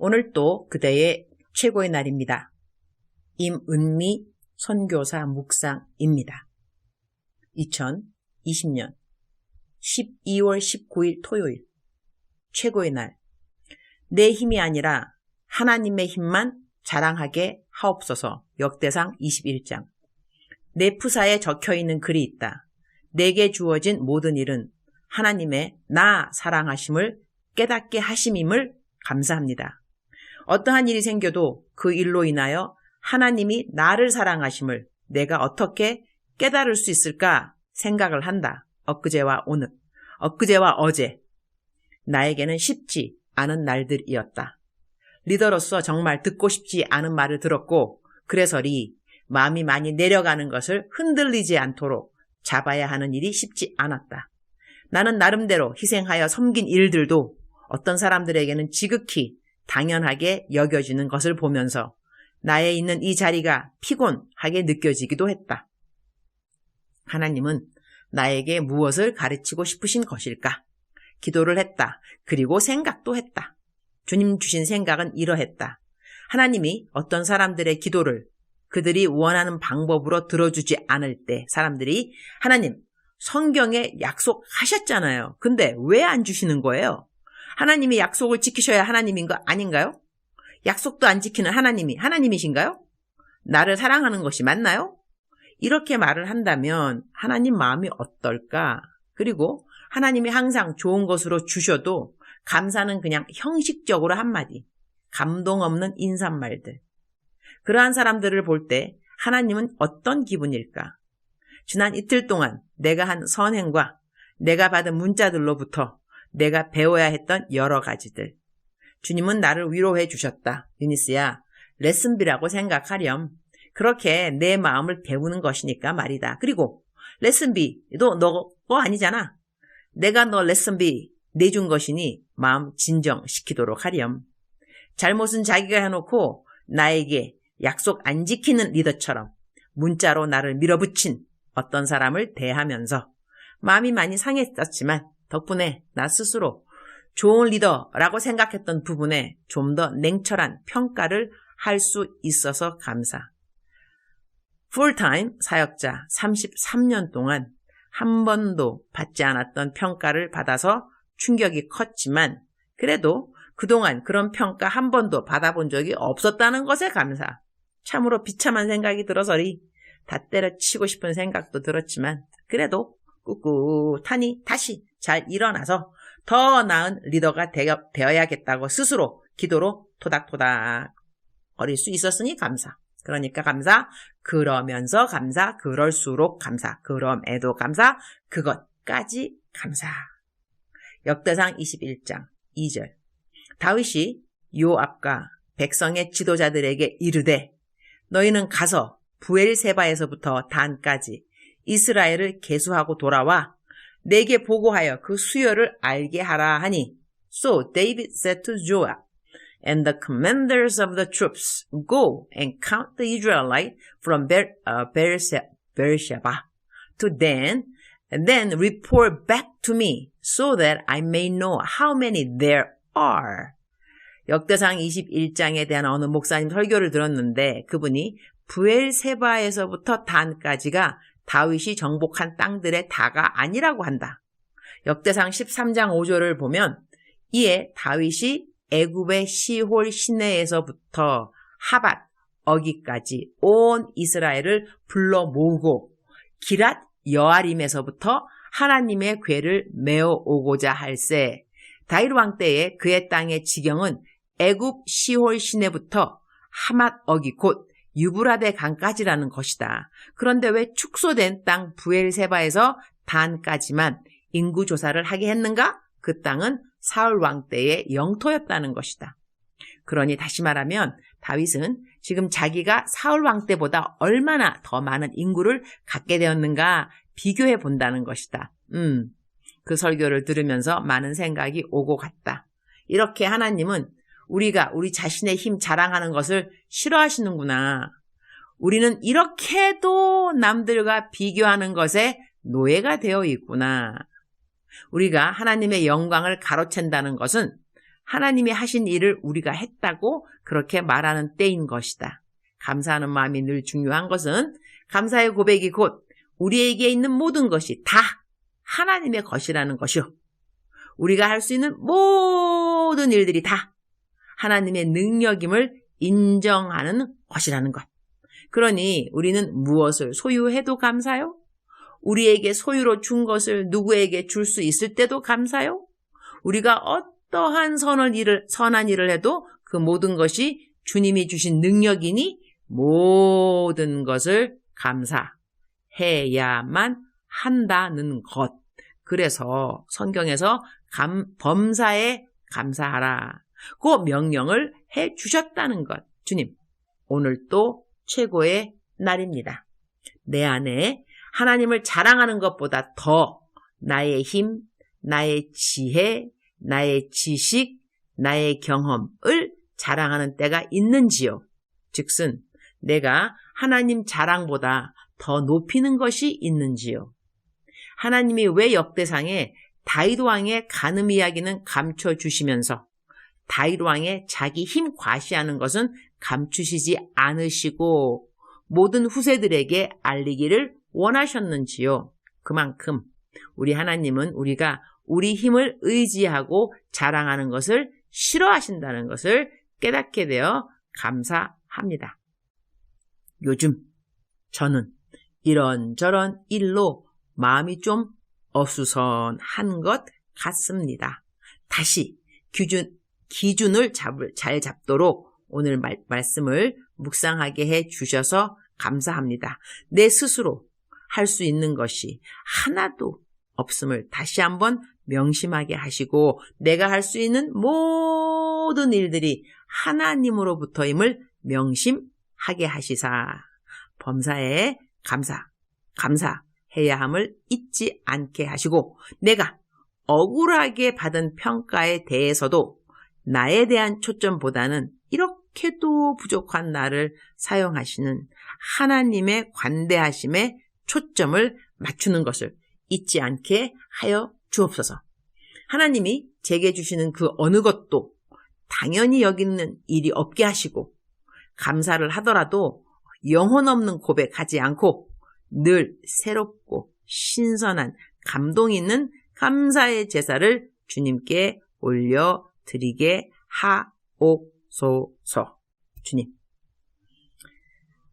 오늘 또 그대의 최고의 날입니다. 임은미 선교사 묵상입니다. 2020년 12월 19일 토요일 최고의 날. 내 힘이 아니라 하나님의 힘만 자랑하게 하옵소서 역대상 21장. 내 푸사에 적혀 있는 글이 있다. 내게 주어진 모든 일은 하나님의 나 사랑하심을 깨닫게 하심임을 감사합니다. 어떠한 일이 생겨도 그 일로 인하여 하나님이 나를 사랑하심을 내가 어떻게 깨달을 수 있을까 생각을 한다. 엊그제와 오늘, 엊그제와 어제. 나에게는 쉽지 않은 날들이었다. 리더로서 정말 듣고 싶지 않은 말을 들었고, 그래서리 마음이 많이 내려가는 것을 흔들리지 않도록 잡아야 하는 일이 쉽지 않았다. 나는 나름대로 희생하여 섬긴 일들도 어떤 사람들에게는 지극히 당연하게 여겨지는 것을 보면서 나에 있는 이 자리가 피곤하게 느껴지기도 했다. 하나님은 나에게 무엇을 가르치고 싶으신 것일까? 기도를 했다. 그리고 생각도 했다. 주님 주신 생각은 이러했다. 하나님이 어떤 사람들의 기도를 그들이 원하는 방법으로 들어주지 않을 때 사람들이 하나님 성경에 약속하셨잖아요. 근데 왜 안 주시는 거예요? 하나님이 약속을 지키셔야 하나님인 거 아닌가요? 약속도 안 지키는 하나님이 하나님이신가요? 나를 사랑하는 것이 맞나요? 이렇게 말을 한다면 하나님 마음이 어떨까? 그리고 하나님이 항상 좋은 것으로 주셔도 감사는 그냥 형식적으로 한마디. 감동 없는 인사말들. 그러한 사람들을 볼 때 하나님은 어떤 기분일까? 지난 이틀 동안 내가 한 선행과 내가 받은 문자들로부터 내가 배워야 했던 여러 가지들. 주님은 나를 위로해 주셨다. 유니스야, 레슨비라고 생각하렴. 그렇게 내 마음을 배우는 것이니까 말이다. 그리고 레슨비도 너거 아니잖아. 내가 너 레슨비 내준 것이니 마음 진정시키도록 하렴. 잘못은 자기가 해놓고 나에게 약속 안 지키는 리더처럼 문자로 나를 밀어붙인 어떤 사람을 대하면서 마음이 많이 상했었지만 덕분에 나 스스로 좋은 리더라고 생각했던 부분에 좀 더 냉철한 평가를 할 수 있어서 감사. 풀타임 사역자 33년 동안 한 번도 받지 않았던 평가를 받아서 충격이 컸지만 그래도 그동안 그런 평가 한 번도 받아본 적이 없었다는 것에 감사. 참으로 비참한 생각이 들어서리 다 때려치고 싶은 생각도 들었지만 그래도 꿋꿋하니 다시 잘 일어나서 더 나은 리더가 되어야겠다고 스스로 기도로 토닥토닥 거릴 수 있었으니 감사. 그러니까 감사, 그러면서 감사, 그럴수록 감사, 그럼에도 감사, 그것까지 감사. 역대상 21장 2절. 다윗이 요압과 백성의 지도자들에게 이르되 너희는 가서 부엘세바에서부터 단까지 이스라엘을 계수하고 돌아와 내게 보고하여 그 수요를 알게 하라 하니 So David said to Joab and the commanders of the troops, Go and count the Israelite from Ber, uh, Beersheba to Dan, and then report back to me so that I may know how many there are. 역대상 21장에 대한 어느 목사님 설교를 들었는데 그분이 부엘세바에서부터 단까지가 다윗이 정복한 땅들의 다가 아니라고 한다. 역대상 13장 5절을 보면 이에 다윗이 애굽의 시홀 시내에서부터 하밧 어기까지 온 이스라엘을 불러 모으고 기랏 여아림에서부터 하나님의 궤를 메어 오고자 할세 다윗 왕 때에 그의 땅의 지경은 애굽 시홀 시내부터 하맛 어기 곧 유브라데 강까지라는 것이다. 그런데 왜 축소된 땅 부엘세바에서 단까지만 인구 조사를 하게 했는가? 그 땅은 사울 왕 때의 영토였다는 것이다. 그러니 다시 말하면 다윗은 지금 자기가 사울 왕 때보다 얼마나 더 많은 인구를 갖게 되었는가 비교해 본다는 것이다. 음, 그 설교를 들으면서 많은 생각이 오고 갔다. 이렇게 하나님은 우리가 우리 자신의 힘 자랑하는 것을 싫어하시는구나. 우리는 이렇게도 남들과 비교하는 것에 노예가 되어 있구나. 우리가 하나님의 영광을 가로챈다는 것은 하나님이 하신 일을 우리가 했다고 그렇게 말하는 때인 것이다. 감사하는 마음이 늘 중요한 것은 감사의 고백이 곧 우리에게 있는 모든 것이 다 하나님의 것이라는 것이요. 우리가 할 수 있는 모든 일들이 다 하나님의 능력임을 인정하는 것이라는 것. 그러니 우리는 무엇을 소유해도 감사요? 우리에게 소유로 준 것을 누구에게 줄 수 있을 때도 감사요? 우리가 어떠한 선한 일을, 선한 일을 해도 그 모든 것이 주님이 주신 능력이니 모든 것을 감사해야만 한다는 것. 그래서 성경에서 감, 범사에 감사하라. 그 명령을 해 주셨다는 것. 주님, 오늘 또 최고의 날입니다. 내 안에 하나님을 자랑하는 것보다 더 나의 힘, 나의 지혜, 나의 지식, 나의 경험을 자랑하는 때가 있는지요. 즉슨 내가 하나님 자랑보다 더 높이는 것이 있는지요. 하나님이 왜 역대상에 다윗 왕의 간음 이야기는 감춰 주시면서 다윗 왕의 자기 힘 과시하는 것은 감추시지 않으시고 모든 후세들에게 알리기를 원하셨는지요. 그만큼 우리 하나님은 우리가 우리 힘을 의지하고 자랑하는 것을 싫어하신다는 것을 깨닫게 되어 감사합니다. 요즘 저는 이런저런 일로 마음이 좀 어수선한 것 같습니다. 다시 기준, 기준을 잡을, 잘 잡도록 오늘 말, 말씀을 묵상하게 해 주셔서 감사합니다. 내 스스로 할 수 있는 것이 하나도 없음을 다시 한번 명심하게 하시고 내가 할 수 있는 모든 일들이 하나님으로부터임을 명심하게 하시사 범사에 감사, 감사해야 함을 잊지 않게 하시고 내가 억울하게 받은 평가에 대해서도 나에 대한 초점보다는 이렇게도 부족한 나를 사용하시는 하나님의 관대하심에 초점을 맞추는 것을 잊지 않게 하여 주옵소서. 하나님이 제게 주시는 그 어느 것도 당연히 여기는 일이 없게 하시고 감사를 하더라도 영혼 없는 고백하지 않고 늘 새롭고 신선한 감동 있는 감사의 제사를 주님께 올려 드리게 하옵소서. 주님.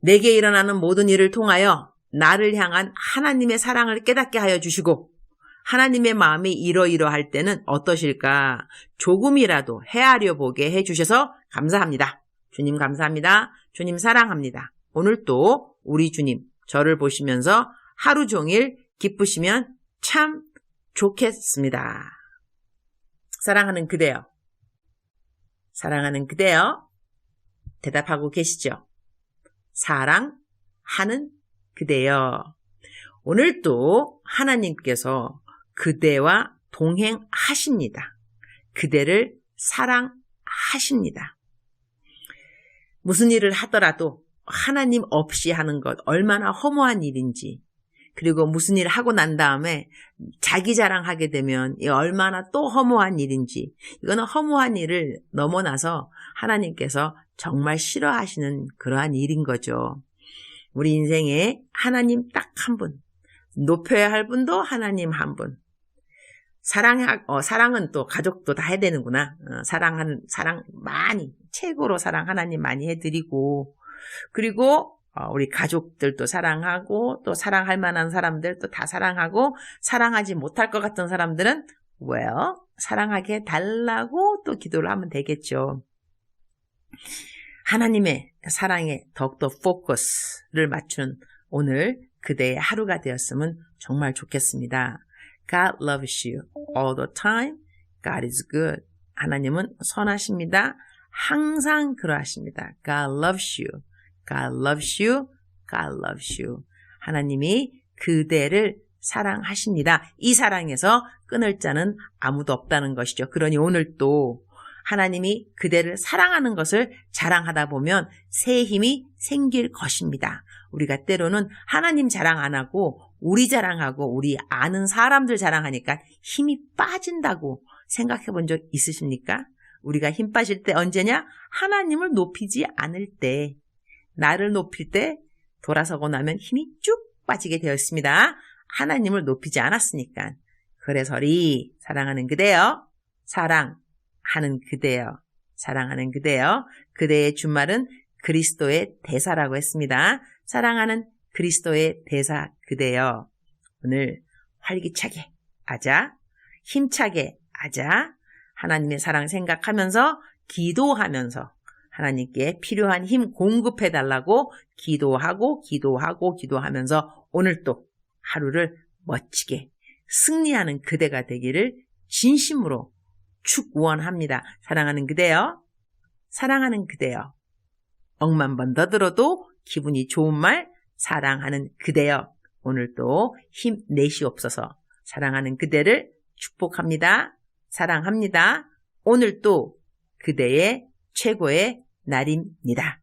내게 일어나는 모든 일을 통하여 나를 향한 하나님의 사랑을 깨닫게 하여 주시고 하나님의 마음이 이러이러할 때는 어떠실까 조금이라도 헤아려 보게 해 주셔서 감사합니다. 주님 감사합니다. 주님 사랑합니다. 오늘 또 우리 주님 저를 보시면서 하루 종일 기쁘시면 참 좋겠습니다. 사랑하는 그대요. 사랑하는 그대요. 대답하고 계시죠? 사랑하는 그대요. 오늘 또 하나님께서 그대와 동행하십니다. 그대를 사랑하십니다. 무슨 일을 하더라도 하나님 없이 하는 것 얼마나 허무한 일인지 그리고 무슨 일을 하고 난 다음에 자기 자랑하게 되면 이 얼마나 또 허무한 일인지 이거는 허무한 일을 넘어나서 하나님께서 정말 싫어하시는 그러한 일인 거죠. 우리 인생에 하나님 딱 한 분, 높여야 할 분도 하나님 한 분. 사랑, 어, 사랑은 또 가족도 다 해야 되는구나. 어, 사랑하는, 사랑 많이, 최고로 사랑 하나님 많이 해드리고, 그리고 어, 우리 가족들도 사랑하고, 또 사랑할 만한 사람들 또다 사랑하고, 사랑하지 못할 것 같은 사람들은, well, 사랑하게 달라고 또 기도를 하면 되겠죠. 하나님의 사랑에 더욱더 포커스를 맞추는 오늘 그대의 하루가 되었으면 정말 좋겠습니다. God loves you all the time. God is good. 하나님은 선하십니다. 항상 그러하십니다. God loves you. God loves you. God loves you. 하나님이 그대를 사랑하십니다. 이 사랑에서 끊을 자는 아무도 없다는 것이죠. 그러니 오늘 또 하나님이 그대를 사랑하는 것을 자랑하다 보면 새 힘이 생길 것입니다. 우리가 때로는 하나님 자랑 안 하고 우리 자랑하고 우리 아는 사람들 자랑하니까 힘이 빠진다고 생각해 본 적 있으십니까? 우리가 힘 빠질 때 언제냐? 하나님을 높이지 않을 때. 나를 높일 때 돌아서고 나면 힘이 쭉 빠지게 되었습니다. 하나님을 높이지 않았으니까. 그래서리 사랑하는 그대여. 사랑하는 그대여. 사랑하는 그대여. 그대의 주말은 그리스도의 대사라고 했습니다. 사랑하는 그리스도의 대사 그대여. 오늘 활기차게 하자. 힘차게 하자. 하나님의 사랑 생각하면서 기도하면서 하나님께 필요한 힘 공급해 달라고 기도하고 기도하고 기도하면서 오늘 또 하루를 멋지게 승리하는 그대가 되기를 진심으로 축원합니다. 사랑하는 그대여. 사랑하는 그대여. 억만 번 더 들어도 기분이 좋은 말 사랑하는 그대여. 오늘도 힘 내시옵소서. 사랑하는 그대를 축복합니다. 사랑합니다. 오늘도 그대의 최고의 날입니다.